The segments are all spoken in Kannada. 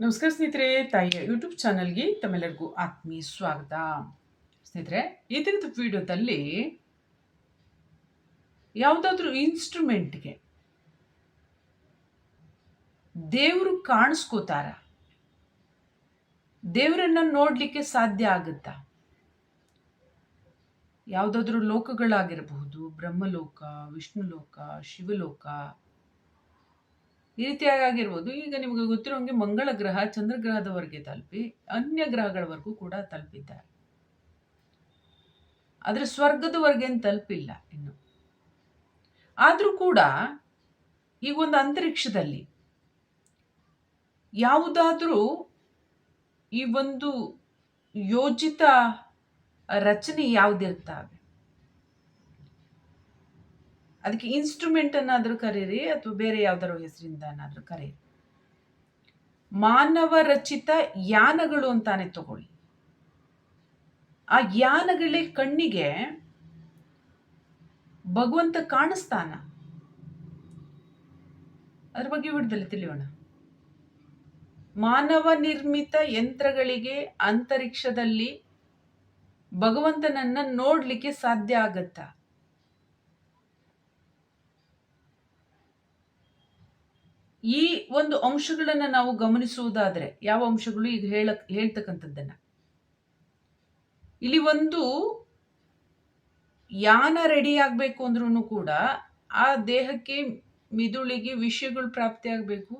ನಮಸ್ಕಾರ ಸ್ನೇಹಿತರೆ, ತಾಯಿಯ ಯೂಟ್ಯೂಬ್ ಚಾನಲ್ಗೆ ತಮ್ಮೆಲ್ಲರಿಗೂ ಆತ್ಮೀಯ ಸ್ವಾಗತ. ಸ್ನೇಹಿತರೆ, ಈ ಥರದ ವಿಡಿಯೋದಲ್ಲಿ ಯಾವುದಾದ್ರೂ ಇನ್ಸ್ಟ್ರೂಮೆಂಟ್ಗೆ ದೇವರು ಕಾಣಿಸ್ಕೋತಾರ? ದೇವರನ್ನ ನೋಡಲಿಕ್ಕೆ ಸಾಧ್ಯ ಆಗುತ್ತಾ? ಯಾವುದಾದ್ರೂ ಲೋಕಗಳಾಗಿರಬಹುದು, ಬ್ರಹ್ಮಲೋಕ, ವಿಷ್ಣುಲೋಕ, ಶಿವಲೋಕ ಈ ರೀತಿಯಾಗಿ ಆಗಿರ್ಬೋದು. ಈಗ ನಿಮಗೆ ಗೊತ್ತಿರೋ ಹಂಗೆ ಮಂಗಳ ಗ್ರಹ ಚಂದ್ರಗ್ರಹದವರೆಗೆ ತಲುಪಿ, ಅನ್ಯ ಗ್ರಹಗಳವರೆಗೂ ಕೂಡ ತಲುಪಿದ್ದಾರೆ. ಆದರೆ ಸ್ವರ್ಗದವರೆಗೆ ತಲುಪಿಲ್ಲ ಇನ್ನು. ಆದರೂ ಕೂಡ ಈ ಒಂದು ಅಂತರಿಕ್ಷದಲ್ಲಿ ಯಾವುದಾದರೂ ಈ ಒಂದು ಯೋಜಿತ ರಚನೆ ಯಾವುದಿರ್ತಾವೆ ಅದಕ್ಕೆ ಇನ್ಸ್ಟ್ರೂಮೆಂಟ್ ಅನ್ನಾದರೂ ಕರೀರಿ ಅಥವಾ ಬೇರೆ ಯಾವ್ದಾದ್ರು ಹೆಸರಿಂದ ಏನಾದರೂ ಕರೀರಿ. ಮಾನವ ರಚಿತ ಯಾನಗಳು ಅಂತಾನೆ ತಗೊಳ್ಳಿ. ಆ ಯಾನಗಳೇ ಕಣ್ಣಿಗೆ ಭಗವಂತ ಕಾಣಿಸ್ತಾನ. ಅದ್ರ ಬಗ್ಗೆ ವಿಡ್ದಲ್ಲಿ ತಿಳಿಯೋಣ. ಮಾನವ ನಿರ್ಮಿತ ಯಂತ್ರಗಳಿಗೆ ಅಂತರಿಕ್ಷದಲ್ಲಿ ಭಗವಂತನನ್ನ ನೋಡ್ಲಿಕ್ಕೆ ಸಾಧ್ಯ ಆಗತ್ತಾ? ಈ ಒಂದು ಅಂಶಗಳನ್ನು ನಾವು ಗಮನಿಸುವುದಾದ್ರೆ ಯಾವ ಅಂಶಗಳು ಈಗ ಹೇಳ, ಹೇಳ್ತಕ್ಕಂಥದ್ದನ್ನ. ಇಲ್ಲಿ ಒಂದು ಯಾನ ರೆಡಿ ಆಗಬೇಕು ಅಂದ್ರೂ ಕೂಡ ಆ ದೇಹಕ್ಕೆ ಮಿದುಳಿಗೆ ವಿಷಯಗಳು ಪ್ರಾಪ್ತಿ ಆಗಬೇಕು,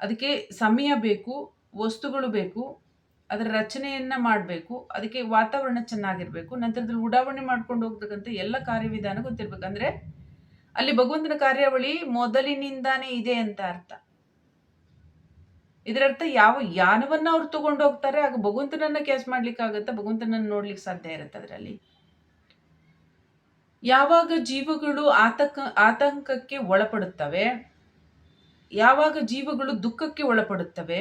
ಅದಕ್ಕೆ ಸಮಯ ಬೇಕು, ವಸ್ತುಗಳು ಬೇಕು, ಅದರ ರಚನೆಯನ್ನ ಮಾಡಬೇಕು, ಅದಕ್ಕೆ ವಾತಾವರಣ ಚೆನ್ನಾಗಿರ್ಬೇಕು, ನಂತರದಲ್ಲಿ ಉಡಾವಣೆ ಮಾಡ್ಕೊಂಡು ಹೋಗ್ತಕ್ಕಂಥ ಎಲ್ಲ ಕಾರ್ಯವಿಧಾನ ಗೊತ್ತಿರ್ಬೇಕು. ಅಂದ್ರೆ ಅಲ್ಲಿ ಭಗವಂತನ ಕಾರ್ಯಾವಳಿ ಮೊದಲಿನಿಂದಾನೇ ಇದೆ ಅಂತ ಅರ್ಥ. ಇದರರ್ಥ ಯಾವ ಯಾನವನ್ನ ಅವ್ರು ತಗೊಂಡು ಹೋಗ್ತಾರೆ ಆಗ ಭಗವಂತನನ್ನ ಕ್ಯಾಚ್ ಮಾಡ್ಲಿಕ್ಕೆ ಆಗುತ್ತಾ ಭಗವಂತನನ್ನ ನೋಡ್ಲಿಕ್ಕೆ ಸಾಧ್ಯ ಇರುತ್ತೆ ಅದರಲ್ಲಿ. ಯಾವಾಗ ಜೀವಗಳು ಆತಂಕ, ಆತಂಕಕ್ಕೆ ಒಳಪಡುತ್ತವೆ, ಯಾವಾಗ ಜೀವಗಳು ದುಃಖಕ್ಕೆ ಒಳಪಡುತ್ತವೆ,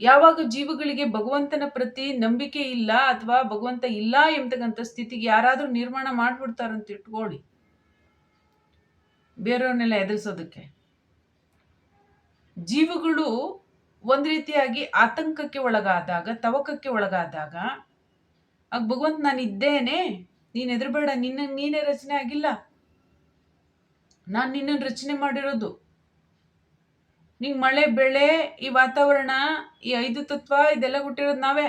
ಯಾವಾಗ ಜೀವಗಳಿಗೆ ಭಗವಂತನ ಪ್ರತಿ ನಂಬಿಕೆ ಇಲ್ಲ ಅಥವಾ ಭಗವಂತ ಇಲ್ಲ ಎಂಬತಕ್ಕಂಥ ಸ್ಥಿತಿಗೆ ಯಾರಾದರೂ ನಿರ್ಮಾಣ ಮಾಡ್ಬಿಡ್ತಾರಂತ ಇಟ್ಕೊಳ್ಳಿ. ಬೇರೆಯವ್ರನ್ನೆಲ್ಲ ಎದುರಿಸೋದಕ್ಕೆ. ಜೀವಗಳು ಒಂದು ರೀತಿಯಾಗಿ ಆತಂಕಕ್ಕೆ ಒಳಗಾದಾಗ, ತವಕಕ್ಕೆ ಒಳಗಾದಾಗ ಆಗ ಭಗವಂತ ನಾನು ಇದ್ದೇನೆ ನೀನು ಎದುರುಬೇಡ, ನಿನ್ನ, ನೀನೇ ರಚನೆ ಆಗಿಲ್ಲ. ನಾನು ನಿನ್ನನ್ನು ರಚನೆ ಮಾಡಿರೋದು. ನಿಂಗೆ ಮಳೆ, ಬೆಳೆ, ಈ ವಾತಾವರಣ, ಈ ಐದು ತತ್ವ, ಇದೆಲ್ಲ ಹುಟ್ಟಿರೋದು ನಾವೇ.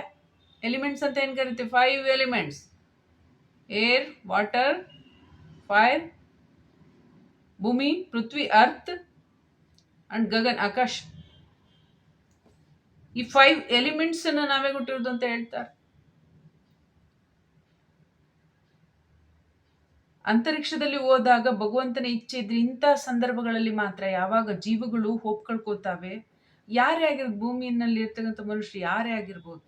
ಎಲಿಮೆಂಟ್ಸ್ ಅಂತ ಏನು ಕರಿತೀವಿ? Five elements. Air, water, fire ಭೂಮಿ, ಪೃಥ್ವಿ, ಅರ್ತ್ ಅಂಡ್ ಗಗನ್, ಆಕಾಶ್. ಈ ಫೈವ್ ಎಲಿಮೆಂಟ್ಸ್ ಅನ್ನ ನಾವೇ ಕೊಟ್ಟಿರೋದು ಅಂತ ಹೇಳ್ತಾರೆ. ಅಂತರಿಕ್ಷದಲ್ಲಿ ಹೋದಾಗ ಭಗವಂತನ ಇಚ್ಛೆ ಇದ್ರೆ ಇಂಥ ಸಂದರ್ಭಗಳಲ್ಲಿ ಮಾತ್ರ ಯಾವಾಗ ಜೀವಗಳು ಹೋಪ್ ಕಳ್ಕೋತಾವೆ ಯಾರೇ ಆಗಿರ್ಬೋದು, ಭೂಮಿಯಲ್ಲಿ ಇರ್ತಕ್ಕಂಥ ಮನುಷ್ಯರು ಯಾರೇ ಆಗಿರ್ಬೋದು.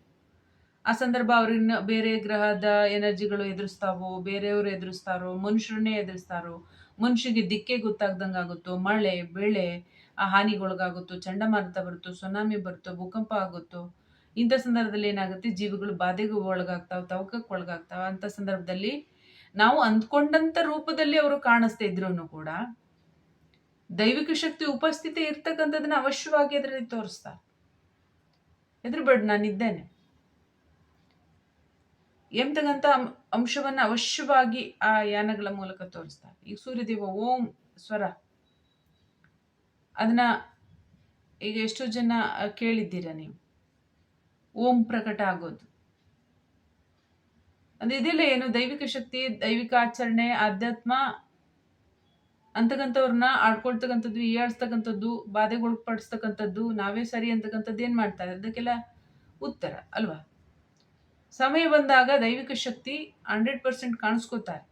ಆ ಸಂದರ್ಭ ಅವ್ರನ್ನ ಬೇರೆ ಗ್ರಹದ ಎನರ್ಜಿಗಳು ಎದುರಿಸ್ತಾವೋ, ಬೇರೆಯವರು ಎದುರಿಸ್ತಾರೋ, ಮನುಷ್ಯರನ್ನೇ ಎದುರಿಸ್ತಾರೋ ಮನುಷ್ಯಗೆ ದಿಕ್ಕೆ ಗೊತ್ತಾಗ್ದಂಗೆ ಆಗುತ್ತೋ, ಮಳೆ, ಬೆಳೆ, ಆ ಹಾನಿಗೊಳಗಾಗುತ್ತೋ, ಚಂಡಮಾರುತ ಬರುತ್ತೋ, ಸುನಾಮಿ ಬರುತ್ತೋ, ಭೂಕಂಪ ಆಗುತ್ತೋ, ಇಂಥ ಸಂದರ್ಭದಲ್ಲಿ ಏನಾಗುತ್ತೆ? ಜೀವಿಗಳು ಬಾಧೆಗೂ ಒಳಗಾಗ್ತಾವ, ತವಕಕ್ಕೆ ಒಳಗಾಗ್ತಾವ. ಅಂತ ಸಂದರ್ಭದಲ್ಲಿ ನಾವು ಅಂದ್ಕೊಂಡಂತ ರೂಪದಲ್ಲಿ ಅವರು ಕಾಣಿಸ್ತಾ ಇದ್ರು ಕೂಡ ದೈವಿಕ ಶಕ್ತಿ ಉಪಸ್ಥಿತಿ ಇರ್ತಕ್ಕಂಥದನ್ನ ಅವಶ್ಯವಾಗಿ ಅದರಲ್ಲಿ ತೋರಿಸ್ತಾರೆ. ಬೇಡ ನಾನಿದ್ದೇನೆ. ಎಂತಕ್ಕಂಥ ಅಂಶವನ್ನ ಅವಶ್ಯವಾಗಿ ಆ ಯಾನಗಳ ಮೂಲಕ ತೋರಿಸ್ತಾರೆ. ಈಗ ಸೂರ್ಯದೇವ ಓಂ ಸ್ವರ. ಅದನ್ನ ಈಗ ಎಷ್ಟೋ ಜನ ಕೇಳಿದ್ದೀರ ನೀವು? ಓಂ ಪ್ರಕಟ ಆಗೋದು. ಅಂದ್ರೆ ಇದೆಲ್ಲ ಏನು, ದೈವಿಕ ಶಕ್ತಿ, ದೈವಿಕ ಆಚರಣೆ, ಆಧ್ಯಾತ್ಮ, ಅಂತಕ್ಕಂಥವ್ರನ್ನ ಆಡ್ಕೊಳ್ತಕ್ಕಂಥದ್ದು ಈಯಾಡ್ಸ್ತಕ್ಕಂಥದ್ದು ಬಾಧೆಗೊಳಪಡಿಸ್ತಕ್ಕಂಥದ್ದು, ನಾವೇ ಸರಿ ಅಂತಕ್ಕಂಥದ್ದು ಏನು ಮಾಡ್ತಾರೆ? ಅದಕ್ಕೆಲ್ಲ ಉತ್ತರ ಅಲ್ವಾ? ಸಮಯ ಬಂದಾಗ ದೈವಿಕ ಶಕ್ತಿ ಹಂಡ್ರೆಡ್ ಪರ್ಸೆಂಟ್ ಕಾಣಿಸ್ಕೋತಾರೆ.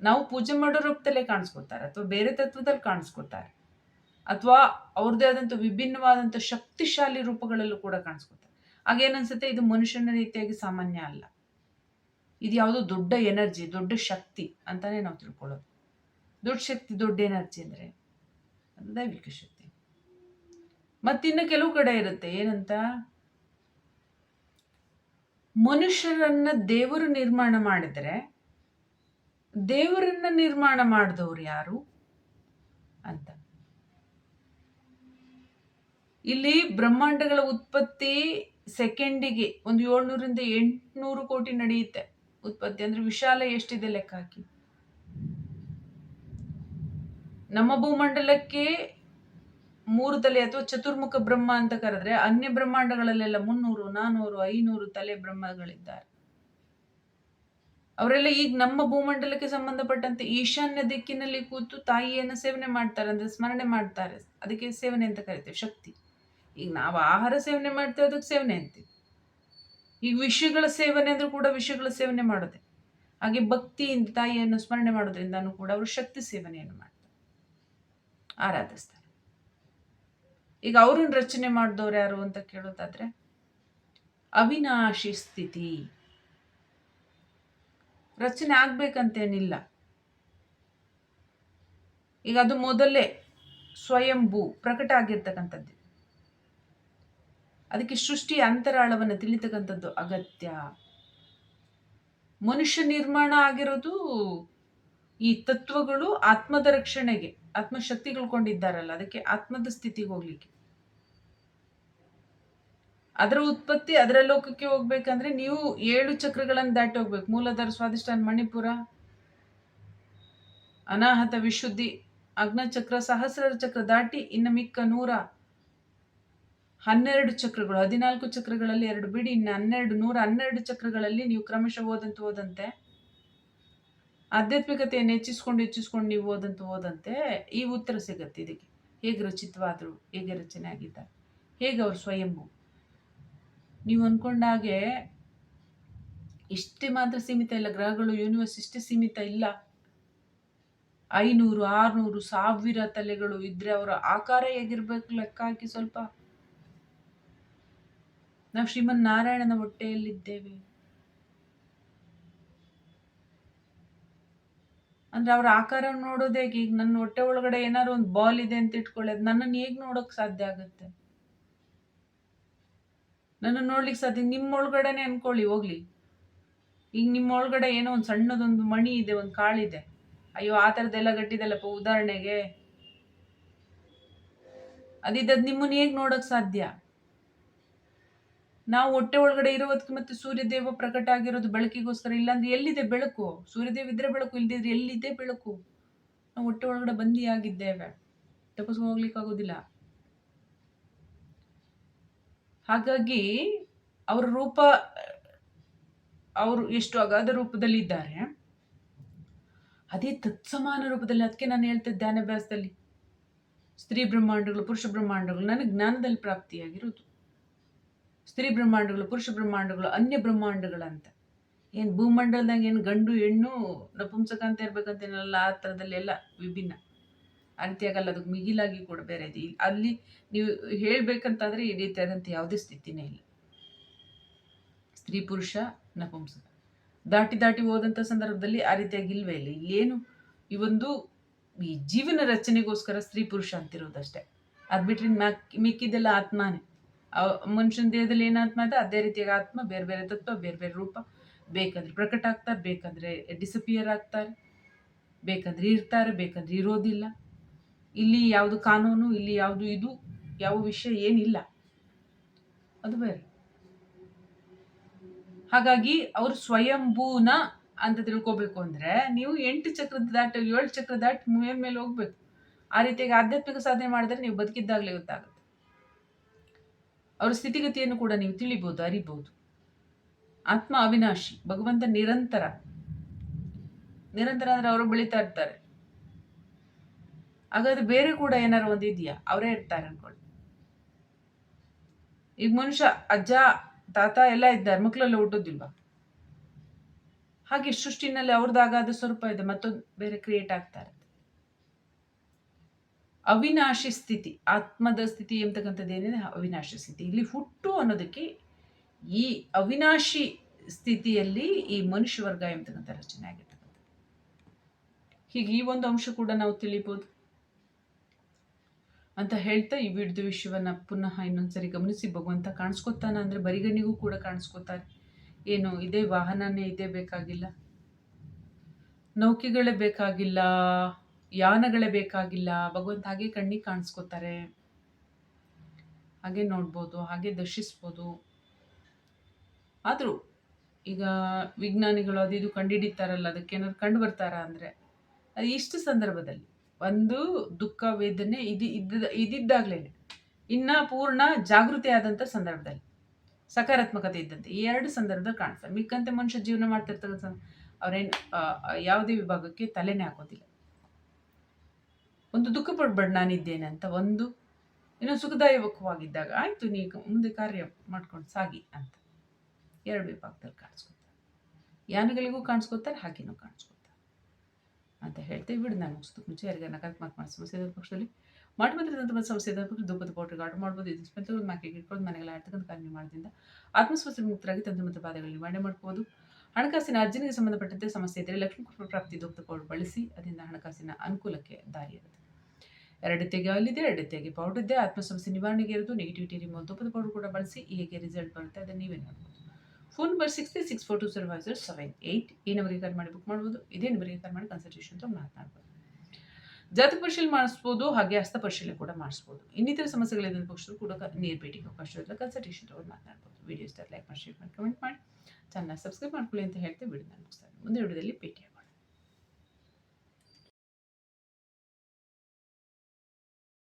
ನಾವು ಪೂಜೆ ಮಾಡೋ ರೂಪದಲ್ಲೇ ಕಾಣಿಸ್ಕೋತಾರೆ ಅಥವಾ ಬೇರೆ ತತ್ವದಲ್ಲಿ ಕಾಣಿಸ್ಕೋತಾರೆ. ಅಥವಾ ಅವ್ರದ್ದೇ ಆದಂಥ ವಿಭಿನ್ನವಾದಂಥ ಶಕ್ತಿಶಾಲಿ ರೂಪಗಳಲ್ಲೂ ಕೂಡ ಕಾಣಿಸ್ಕೋತಾರೆ. ಹಾಗೇನನ್ಸುತ್ತೆ ಇದು ಮನುಷ್ಯನ ರೀತಿಯಾಗಿ ಸಾಮಾನ್ಯ ಅಲ್ಲ. ಇದು ಯಾವುದೋ ದೊಡ್ಡ ಎನರ್ಜಿ, ದೊಡ್ಡ ಶಕ್ತಿ ಅಂತಾನೆ ನಾವು ತಿಳ್ಕೊಳ್ಳೋದು. ದೊಡ್ಡ ಶಕ್ತಿ, ದೊಡ್ಡ ಎನರ್ಜಿ ಅಂದರೆ ಅದು ದೈವಿಕ ಶಕ್ತಿ. ಮತ್ತಿನ್ನು ಕೆಲವು ಕಡೆ ಇರುತ್ತೆ. ಏನಂತ? ಮನುಷ್ಯರನ್ನ ದೇವರು ನಿರ್ಮಾಣ ಮಾಡಿದರೆ, ದೇವರನ್ನ ನಿರ್ಮಾಣ ಮಾಡಿದವರು ಯಾರು ಅಂತ. ಇಲ್ಲಿ ಬ್ರಹ್ಮಾಂಡಗಳ ಉತ್ಪತ್ತಿ ಸೆಕೆಂಡಿಗೆ ಒಂದು ಏಳ್ನೂರಿಂದ ಎಂಟುನೂರು ಕೋಟಿ ನಡೆಯುತ್ತೆ. ಉತ್ಪತ್ತಿ ಅಂದ್ರೆ ವಿಶಾಲ ಎಷ್ಟಿದೆ ಲೆಕ್ಕ ಹಾಕಿ ನಮ್ಮ ಭೂಮಂಡಲಕ್ಕೆ ಮೂರು ತಲೆ ಅಥವಾ ಚತುರ್ಮುಖ ಬ್ರಹ್ಮ ಅಂತ ಕರೆದ್ರೆ ಅನ್ಯ ಬ್ರಹ್ಮಾಂಡಗಳಲ್ಲೆಲ್ಲ ಮುನ್ನೂರು, ನಾನೂರು, ಐನೂರು ತಲೆ ಬ್ರಹ್ಮಗಳಿದ್ದಾರೆ. ಅವರೆಲ್ಲ ಈಗ ನಮ್ಮ ಭೂಮಂಡಲಕ್ಕೆ ಸಂಬಂಧಪಟ್ಟಂತೆ ಈಶಾನ್ಯ ದಿಕ್ಕಿನಲ್ಲಿ ಕೂತು ತಾಯಿಯನ್ನು ಸೇವನೆ ಮಾಡ್ತಾರೆ, ಅಂದ್ರೆ ಸ್ಮರಣೆ ಮಾಡ್ತಾರೆ. ಅದಕ್ಕೆ ಸೇವನೆ ಅಂತ ಕರಿತೇವೆ, ಶಕ್ತಿ. ಈಗ ನಾವು ಆಹಾರ ಸೇವನೆ ಮಾಡ್ತೇವೆ, ಅದಕ್ಕೆ ಸೇವನೆ ಅಂತೀವಿ. ಈಗ ವಿಷಯಗಳ ಸೇವನೆ ಅಂದ್ರೂ ಕೂಡ ವಿಷಯಗಳ ಸೇವನೆ ಮಾಡೋದೆ. ಹಾಗೆ ಭಕ್ತಿಯಿಂದ ತಾಯಿಯನ್ನು ಸ್ಮರಣೆ ಮಾಡೋದ್ರಿಂದನೂ ಕೂಡ ಅವರು ಶಕ್ತಿ ಸೇವನೆಯನ್ನು ಮಾಡ್ತಾರೆ. ಆರಾಧಿಸ್ತಾರೆ. ಈಗ ಅವ್ರನ್ನ ರಚನೆ ಮಾಡಿದವ್ರು ಯಾರು ಅಂತ ಕೇಳೋದಾದ್ರೆ ಅವಿನಾಶಿ ಸ್ಥಿತಿ. ರಚನೆ ಆಗ್ಬೇಕಂತೇನಿಲ್ಲ. ಈಗ ಅದು ಮೊದಲೇ ಸ್ವಯಂಭೂ ಪ್ರಕಟ ಆಗಿರ್ತಕ್ಕಂಥದ್ದು. ಅದಕ್ಕೆ ಸೃಷ್ಟಿಯ ಅಂತರಾಳವನ್ನು ತಿಳಿತಕ್ಕಂಥದ್ದು ಅಗತ್ಯ. ಮನುಷ್ಯ ನಿರ್ಮಾಣ ಆಗಿರೋದು ಈ ತತ್ವಗಳು ಆತ್ಮದ ರಕ್ಷಣೆಗೆ. ಆತ್ಮಶಕ್ತಿಗಳು ಕಳ್ಕೊಂಡಿದ್ದಾರಲ್ಲ ಅದಕ್ಕೆ ಆತ್ಮದ ಸ್ಥಿತಿಗೆ ಹೋಗ್ಲಿಕ್ಕೆ. ಅದರ ಉತ್ಪತ್ತಿ ಅದರ ಲೋಕಕ್ಕೆ ಹೋಗ್ಬೇಕಂದ್ರೆ ನೀವು ಏಳು ಚಕ್ರಗಳನ್ನು ದಾಟಿ ಹೋಗ್ಬೇಕು. ಮೂಲಧಾರ ಸ್ವಾದಿಷ್ಟಾನ ಮಣಿಪುರ, ಅನಾಹತ, ವಿಶುದ್ಧಿ, ಅಗ್ನಚಕ್ರ ಸಹಸ್ರ ಚಕ್ರ ದಾಟಿ ಇನ್ನು ಮಿಕ್ಕ ನೂರ ಹನ್ನೆರಡು ಚಕ್ರಗಳು, ಹದಿನಾಲ್ಕು ಚಕ್ರಗಳಲ್ಲಿ ಎರಡು. ಬಿಡಿ, ಇನ್ನು ಹನ್ನೆರಡು, ನೂರ ಹನ್ನೆರಡು ಚಕ್ರಗಳಲ್ಲಿ ನೀವು ಕ್ರಮಶಃ ಹೋದಂತೆ ಓದಂತೆ ಆಧ್ಯಾತ್ಮಿಕತೆಯನ್ನು ಹೆಚ್ಚಿಸ್ಕೊಂಡು ಹೆಚ್ಚಿಸ್ಕೊಂಡು ನೀವು ಓದಂತ ಓದಂತೆ ಈ ಉತ್ತರ ಸಿಗತ್ತೆ ಇದಕ್ಕೆ. ಹೇಗೆ ರಚಿತವಾದರು, ಹೇಗೆ ರಚನೆ ಆಗಿದ್ದಾರೆ, ಹೇಗೆ ಅವ್ರು ಸ್ವಯಂಭು ನೀವು ಅಂದ್ಕೊಂಡಾಗೆ ಇಷ್ಟೇ ಮಾತ್ರ ಸೀಮಿತ ಇಲ್ಲ, ಗ್ರಹಗಳು ಯೂನಿವರ್ಸ್ ಇಷ್ಟೇ ಸೀಮಿತ ಇಲ್ಲ. ಐನೂರು, ಆರುನೂರು, ಸಾವಿರ ತಲೆಗಳು ಇದ್ರೆ ಅವರ ಆಕಾರ ಹೇಗಿರ್ಬೇಕು ಲೆಕ್ಕ ಹಾಕಿ ಸ್ವಲ್ಪ. ನಾವು ಶ್ರೀಮನ್ ನಾರಾಯಣನ ಹೊಟ್ಟೆಯಲ್ಲಿದ್ದೇವೆ. ಅಂದ್ರೆ ಅವ್ರ ಆಕಾರ ನೋಡೋದೇ ಈಗ ನನ್ನ ಹೊಟ್ಟೆ ಒಳಗಡೆ ಏನಾದ್ರು ಒಂದು ಬಾಲ್ ಇದೆ ಅಂತ ಇಟ್ಕೊಳ್ಳೋದು ನನ್ನನ್ನು ಹೇಗೆ ನೋಡೋಕೆ ಸಾಧ್ಯ ಆಗುತ್ತೆ? ನನ್ನ ನೋಡ್ಲಿಕ್ಕೆ ಸಾಧ್ಯ ನಿಮ್ಮ ಒಳಗಡೆನೆ ಅನ್ಕೊಳ್ಳಿ, ಹೋಗ್ಲಿ. ಈಗ ನಿಮ್ಮ ಒಳಗಡೆ ಏನೋ ಒಂದು ಸಣ್ಣದೊಂದು ಮಣಿ ಇದೆ, ಒಂದು ಕಾಳಿದೆ. ಅಯ್ಯೋ, ಆ ಥರದ್ದೆಲ್ಲ ಗಟ್ಟಿದೆಲ್ಲಪ್ಪ ಉದಾಹರಣೆಗೆ. ಅದಿದ್ದದ್ದು ನಿಮ್ಮನ್ನ ಹೇಗೆ ನೋಡಕ್ ಸಾಧ್ಯ? ನಾವು ಹೊಟ್ಟೆ ಒಳಗಡೆ ಇರೋದಕ್ಕೆ ಮತ್ತೆ ಸೂರ್ಯದೇವ ಪ್ರಕಟ ಆಗಿರೋದು ಬೆಳಕಿಗೋಸ್ಕರ ಇಲ್ಲಾಂದ್ರೆ ಎಲ್ಲಿದೆ ಬೆಳಕು? ಸೂರ್ಯದೇವ ಇದ್ರೆ ಬೆಳಕು ಇಲ್ದಿದ್ರೆ ಎಲ್ಲಿದೆ ಬೆಳಕು? ನಾವು ಹೊಟ್ಟೆ ಒಳಗಡೆ ಬಂದಿ ಆಗಿದ್ದೇವೆ. ತಪಸ್ಸು ಹೋಗ್ಲಿಕ್ಕೆ ಆಗೋದಿಲ್ಲ. ಹಾಗಾಗಿ ಅವರ ರೂಪ, ಅವರು ಎಷ್ಟು ಅಗಾಧ ರೂಪದಲ್ಲಿ ಇದ್ದಾರೆ ಅದೇ ತತ್ಸಮಾನ ರೂಪದಲ್ಲಿ, ಅದಕ್ಕೆ ನಾನು ಹೇಳ್ತಿದ್ದೆ ಧ್ಯಾನಾಭ್ಯಾಸದಲ್ಲಿ ಸ್ತ್ರೀ ಬ್ರಹ್ಮಾಂಡಗಳು, ಪುರುಷ ಬ್ರಹ್ಮಾಂಡಗಳು, ನನಗೆ ಜ್ಞಾನದಲ್ಲಿ ಪ್ರಾಪ್ತಿಯಾಗಿರೋದು. ಸ್ತ್ರೀ ಬ್ರಹ್ಮಾಂಡಗಳು, ಪುರುಷ ಬ್ರಹ್ಮಾಂಡಗಳು, ಅನ್ಯ ಬ್ರಹ್ಮಾಂಡಗಳಂತ. ಏನು ಭೂಮಂಡಲದಾಗ ಏನು ಗಂಡು, ಹೆಣ್ಣು, ನಪುಂಸಕ ಅಂತ ಇರ್ಬೇಕಂತೇನಲ್ಲ ಆ ಥರದಲ್ಲೆಲ್ಲ ವಿಭಿನ್ನ. ಆ ರೀತಿಯಾಗಲ್ಲ ಅದಕ್ಕೆ ಮಿಗಿಲಾಗಿ ಕೂಡ ಬೇರೆ ಇದೆ. ಅಲ್ಲಿ ನೀವು ಹೇಳಬೇಕಂತಾದರೆ ಈ ರೀತಿಯಾದಂಥ ಯಾವುದೇ ಸ್ಥಿತಿನೇ ಇಲ್ಲ. ಸ್ತ್ರೀ, ಪುರುಷ, ನಪುಂಸಕ. ದಾಟಿ ದಾಟಿ ಹೋದಂಥ ಸಂದರ್ಭದಲ್ಲಿ ಆ ರೀತಿಯಾಗಿ ಇಲ್ವೇ ಇಲ್ಲ. ಏನು ಈ ಒಂದು ಈ ಜೀವನ ರಚನೆಗೋಸ್ಕರ ಸ್ತ್ರೀ, ಪುರುಷ ಅಂತಿರೋದಷ್ಟೇ. ಅದು ಬಿಟ್ರೆ ಮಿಕ್ಕಿದೆಲ್ಲ ಆತ್ಮನೇ. ಮನುಷ್ಯನ ದೇಹದಲ್ಲಿ ಏನು ಆತ್ಮ ಇದೆ? ಅದೇ ರೀತಿಯಾಗಿ ಆತ್ಮ, ಬೇರೆ ಬೇರೆ ತತ್ವ, ಬೇರೆ ಬೇರೆ ರೂಪ. ಬೇಕಂದ್ರೆ ಪ್ರಕಟ ಆಗ್ತಾರೆ, ಬೇಕಂದ್ರೆ ಡಿಸಪಿಯರ್ ಆಗ್ತಾರೆ, ಬೇಕಂದ್ರೆ ಇರ್ತಾರೆ, ಬೇಕಂದ್ರೆ ಇರೋದಿಲ್ಲ. ಇಲ್ಲಿ ಯಾವುದು ಕಾನೂನು, ಇಲ್ಲಿ ಯಾವುದು ಇದು, ಯಾವ ವಿಷಯ ಏನಿಲ್ಲ. ಅದು ಬೇರೆ. ಹಾಗಾಗಿ ಅವರು ಸ್ವಯಂಭೂನ ಅಂತ ತಿಳ್ಕೊಬೇಕು ಅಂದ್ರೆ ನೀವು ಎಂಟು ಚಕ್ರದ ದಾಟ, ಏಳು ಚಕ್ರ ದಾಟಿ ಮೇಲೆ ಮೇಲೆ ಹೋಗ್ಬೇಕು. ಆ ರೀತಿಯಾಗಿ ಆಧ್ಯಾತ್ಮಿಕ ಸಾಧನೆ ಮಾಡಿದ್ರೆ ನೀವು ಬದುಕಿದ್ದಾಗಲೇ ಗೊತ್ತಾಗುತ್ತೆ. ಅವರ ಸ್ಥಿತಿಗತಿಯನ್ನು ಕೂಡ ನೀವು ತಿಳಿಬಹುದು ಅರಿಬಹುದು ಆತ್ಮ ಅವಿನಾಶಿ, ಭಗವಂತ ನಿರಂತರ. ನಿರಂತರ ಅಂದ್ರೆ ಅವರು ಬೆಳೀತಾ ಇರ್ತಾರೆ. ಹಾಗಾದ್ರೆ ಬೇರೆ ಕೂಡ ಏನಾರು ಒಂದು ಇದೆಯಾ? ಅವರೇ ಇರ್ತಾರೆ ಅನ್ಕೊಳ್ಳಿ ಈಗ ಮನುಷ್ಯ, ಅಜ್ಜ, ತಾತ ಎಲ್ಲ ಇದ್ದಾರೆ ಮಕ್ಕಳೆಲ್ಲ ಹುಟ್ಟೋದಿಲ್ವಾ? ಹಾಗೆ ಸೃಷ್ಟಿನಲ್ಲಿ ಅವ್ರದ್ದಾಗಾದ ಸ್ವರೂಪ ಇದೆ, ಮತ್ತೊಂದು ಬೇರೆ ಕ್ರಿಯೇಟ್ ಆಗ್ತಾ ಇರುತ್ತೆ ಅವಿನಾಶಿ ಸ್ಥಿತಿ, ಆತ್ಮದ ಸ್ಥಿತಿ ಎಂತಕ್ಕಂಥದ್ದು ಏನಿದೆ? ಅವಿನಾಶಿ ಸ್ಥಿತಿ. ಇಲ್ಲಿ ಹುಟ್ಟು ಅನ್ನೋದಕ್ಕೆ ಈ ಅವಿನಾಶಿ ಸ್ಥಿತಿಯಲ್ಲಿ ಈ ಮನುಷ್ಯ ವರ್ಗ ಎಂಬತಕ್ಕಂಥ ರಚನೆ ಆಗಿರ್ತಕ್ಕಂಥ ಹೀಗೆ ಈ ಒಂದು ಅಂಶ ಕೂಡ ನಾವು ತಿಳಿಬೋದು. ಅಂತ ಹೇಳ್ತಾ ಈ ವಿಡ್ದು ವಿಷಯವನ್ನ ಪುನಃ ಇನ್ನೊಂದ್ಸರಿ ಗಮನಿಸಿ. ಭಗವಂತ ಕಾಣಿಸ್ಕೊತಾನ ಅಂದ್ರೆ ಬರಿಗಣ್ಣಿಗೂ ಕೂಡ ಕಾಣಿಸ್ಕೊತಾರೆ. ಏನು, ಇದೇ ವಾಹನನೇ ಇದೇ ಬೇಕಾಗಿಲ್ಲ? ನೌಕೆಗಳೇ ಬೇಕಾಗಿಲ್ಲ? ಯಾನಗಳೇ ಬೇಕಾಗಿಲ್ಲ, ಭಗವಂತ ಹಾಗೆ ಕಣ್ಣಿಗೆ ಕಾಣಿಸ್ಕೋತಾರೆ. ಹಾಗೆ ನೋಡ್ಬೋದು, ಹಾಗೆ ದರ್ಶಿಸ್ಬೋದು. ಆದರೂ ಈಗ ವಿಜ್ಞಾನಿಗಳು ಅದು ಇದು ಕಂಡುಹಿಡಿತಾರಲ್ಲ ಅದಕ್ಕೆ ಏನಾದ್ರು ಕಂಡು ಬರ್ತಾರ ಅಂದರೆ, ಅದು ಇಷ್ಟು ಸಂದರ್ಭದಲ್ಲಿ. ಒಂದು ದುಃಖ, ವೇದನೆ ಇದು ಇದ್ದ ಇದಿದ್ದಾಗಲೇ ಇನ್ನ ಪೂರ್ಣ ಜಾಗೃತಿ ಆದಂಥ ಸಂದರ್ಭದಲ್ಲಿ. ಸಕಾರಾತ್ಮಕತೆ ಇದ್ದಂತೆ. ಈ ಎರಡು ಸಂದರ್ಭದಲ್ಲಿ ಕಾಣಿಸ್ತಾರೆ ಮಿಕ್ಕಂತೆ ಮನುಷ್ಯ ಜೀವನ ಮಾಡ್ತಿರ್ತಕ್ಕಂಥ ಅವ್ರೇನು ಯಾವುದೇ ವಿಭಾಗಕ್ಕೆ ತಲೆನೇ ಹಾಕೋದಿಲ್ಲ. ಒಂದು ದುಃಖ ಪಡ್ಬೇಡ ನಾನಿದ್ದೇನೆ ಅಂತ ಒಂದು ಇನ್ನು ಸುಖದಾಯಕವಾಗಿದ್ದಾಗ ಆಯ್ತು ನೀ ಮುಂದೆ ಕಾರ್ಯ ಮಾಡ್ಕೊಂಡು ಸಾಗಿ ಅಂತ ಎರಡು ವಿಭಾಗದಲ್ಲಿ ಕಾಣಿಸ್ಕೊತಾರೆ ಯಾನಗಳಿಗೂ ಕಾಣಿಸ್ಕೊತಾರೆ ಹಾಗೇನೂ ಕಾಣಿಸ್ಕೊತಾರೆ ಅಂತ ಹೇಳ್ತೇವೆ ಬಿಡು ನಾನು ಮುಗಿಸ್ತು ಮುಂಚೆ ಯಾರಿಗೆ ನಕಾರಾತ್ಮಕ ಇದ್ದ ಪಕ್ಷದಲ್ಲಿ ಸಮಸ್ಯೆ ಇದ್ದ ಪಕ್ಷ ಧೂಪದ ಪೌಡ್ರಿಗೆ ಆರ್ಡರ್ ಮಾಡ್ಬೋದು ಇದು ಒಂದು ಮ್ಯಾಕೆ ಇಟ್ಕೊಂಡು ಮನೆಗೆಲ್ಲ ಆಡ್ತಕ್ಕಂಥ ಕಾರ್ಯ ಮಾಡೋದ್ರಿಂದ ಆತ್ಮಸ್ವಸ್ಥೆ ಮುಕ್ತರಾಗಿ ತಂತ್ರ ಮತ್ತು ಬಾಧೆಗಳು ನಿವಾರಣೆ ಮಾಡ್ಬೋದು ಹಣಕಾಸಿನ ಅರ್ಜನೆಗೆ ಸಂಬಂಧಪಟ್ಟಂತೆ ಸಮಸ್ಯೆ ಇದ್ದರೆ ಲಕ್ಷ್ಮೀ ಕುಟುಂಬ ಪ್ರಾಪ್ತಿ ಕೋಡ್ ಬಳಸಿ ಅದರಿಂದ ಹಣಕಾಸಿನ ಅನುಕೂಲಕ್ಕೆ ದಾರಿ ಇರುತ್ತೆ. ಎರಡು ತೆಗೆ ಅಲ್ಲಿದೆ, ಎರಡು ತೆಗೆ ಪೌಡರ್ ಇದೆ. ಆತ್ಮ ಸಮಸ್ಯೆ ನಿವಾರಣೆಗೆ ಇರೋದು ನೆಗೆಟಿವಿಟಿ ರಿಮೂವ್ ತುಪ್ಪದ ಪೌಡರ್ ಕೂಡ ಬಳಸಿ, ಹೇಗೆ ರಿಸಲ್ಟ್ ಬರುತ್ತೆ, ಅದನ್ನು ನೀವೇ ನೋಡ್ಬೋದು. Phone number six three six four two zero seven eight ಈ ನಂಬರಿಗೆ ಕಾಲ್ ಮಾಡಿ ಬುಕ್ ಮಾಡ್ಬೋದು. ಇದೇ ನಂಬರಿಗೆ ಕಾಲ್ ಮಾಡಿ ಕನ್ಸಲ್ಟೇಷನ್ ಅಂತ ಮಾತನಾಡ್ಬೋದು. ಜಾತಕ ಪರಿಶೀಲನೆ ಮಾಡಿಸ್ಬೋದು, ಹಾಗೆ ಹಸ್ತ ಪರಿಶೀಲನೆ ಕೂಡ ಮಾಡಿಸ್ಬೋದು. ಇನ್ನಿತರ ಸಮಸ್ಯೆಗಳಿದ್ದ ಪಕ್ಷರು ಕೂಡ ನೇರ ಭೇಟಿಗೆ ಅವಕಾಶ ಇಲ್ಲ ಕನ್ಸಲ್ಟೇಷನ್ ತಗೊಂಡು ಮಾತನಾಡ್ಬೋದು ವಿಡಿಯೋ ಇಷ್ಟ ಲೈಕ್ ಮಾಡಿ ಶೇರ್ ಮಾಡಿ ಕಮೆಂಟ್ ಮಾಡಿ. ಚಾನಲ್ ಸಬ್ಸ್ಕ್ರೈಬ್ ಮಾಡ್ಕೊಳ್ಳಿ ಅಂತ ಹೇಳ್ತೇವೆ ವಿಡಿಯೋ ಮುಗಿಸ್ತಾರೆ ಮುಂದೆ ವಿಡಿಯೋದಲ್ಲಿ ಭೇಟಿ ಆಗೋಣ